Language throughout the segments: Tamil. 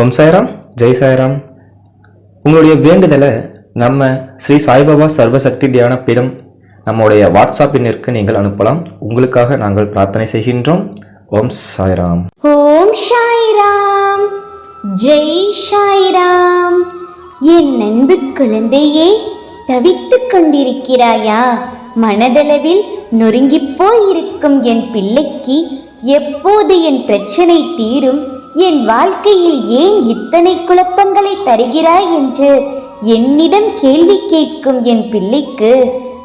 ஓம் சாய்ராம் ஜெய் சாய்ராம். உங்களுடைய வேண்டுதலை நம்ம ஸ்ரீ சாய்பாபா சர்வசக்தி தியான பீடம் நம்முடைய வாட்ஸ்அப் எண்ணிற்கு நீங்கள் அனுப்பலாம். உங்களுக்காக நாங்கள் பிரார்த்தனை செய்கின்றோம். ஓம் சாய்ராம். ஓம் சாய்ராம். ஜெய் சாய்ராம். என் அன்பு குழந்தையே தவித்துக் கொண்டிருக்கிறாயா? மனதளவில் நொறுங்கிப் போயிருக்கும் என் பிள்ளைக்கு எப்போது என் பிரச்சனை தீரும்? என் வாழ்க்கையில் ஏன் இத்தனை குழப்பங்களை தருகிறாய் என்று என்னிடம் கேள்வி கேட்கும் என் பிள்ளைக்கு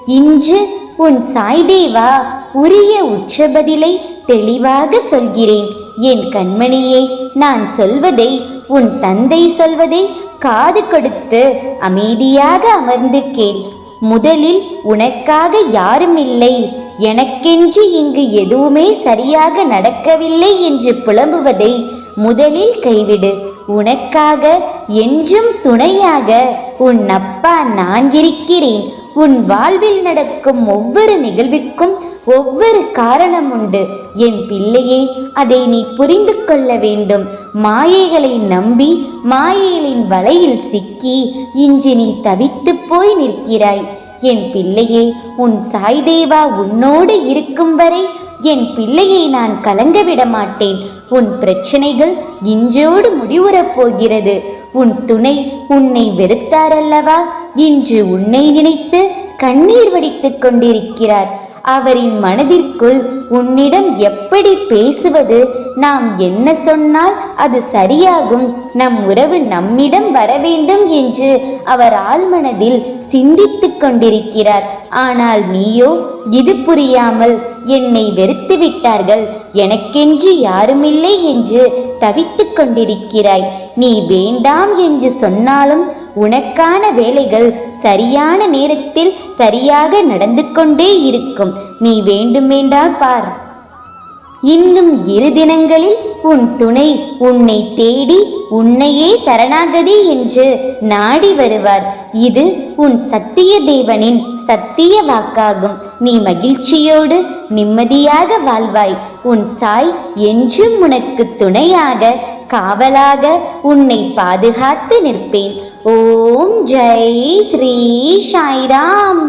இன்று உன் சாய்தேவா உரிய உச்ச பதிலை தெளிவாக சொல்கிறேன். என் கண்மணியே நான் சொல்வதை உன் தந்தை சொல்வதை காது கொடுத்து அமைதியாக அமர்ந்து கேள். முதலில் உனக்காக யாரும் இல்லை எனக்கென்று இங்கு எதுவுமே சரியாக நடக்கவில்லை என்று புலம்புவதை முதலில் கைவிடு. உனக்காக என்றும் துணையாக உன் அப்பா நான் இருக்கிறேன். உன் வாழ்வில் நடக்கும் ஒவ்வொரு நிகழ்வுக்கும் ஒவ்வொரு காரணம் உண்டு. என் பிள்ளையே அதை நீ புரிந்து கொள்ள வேண்டும். மாயைகளை நம்பி மாயைகளின் வலையில் சிக்கி இன்று நீ தவித்துப் போய் நிற்கிறாய். என் பிள்ளையே உன் சாய்தேவா உன்னோடு இருக்கும் வரை என் பிள்ளையை நான் கலங்க விட மாட்டேன் உன் பிரச்சனைகள் இன்றோடு முடிவுறப் போகிறது. உன் துணை உன்னை வெறுத்தாரல்லவா? இன்று உன்னை நினைத்து கண்ணீர் வடித்துக் கொண்டிருக்கிறார். அவரின் மனதிற்குள் உன்னிடம் எப்படி பேசுவது? நாம் என்ன சொன்னால் அது சரியாகும். நம் உறவு நம்மிடம் வர வேண்டும் என்று அவர் ஆழ்மனதில் சிந்தித்துக் கொண்டிருக்கிறார். ஆனால் நீயோ இது புரியாமல் என்னை வெறுத்து விட்டார்கள். எனக்கென்று யாருமில்லை என்று தவித்து கொண்டிருக்கிறாய். நீ வேண்டாம் என்று சொன்னாலும் உனக்கான வேலைகள் சரியான நேரத்தில் சரியாக நடந்து கொண்டே இருக்கும். நீ வேண்டுமென்றால் பார். இன்னும் இரு தினங்களில் உன் துணை உன்னை தேடி உன்னையே சரணாகதி என்று நாடி வருவார். இது உன் சத்திய தேவனின் சத்திய வாக்காகும். நீ மகிழ்ச்சியோடு நிம்மதியாக வாழ்வாய். உன் சாய் என்றும் உனக்கு துணையாக காவலாக உன்னை பாதுகாத்து நிற்பேன். ஓம் ஜெய் ஸ்ரீ சாய்ராம்.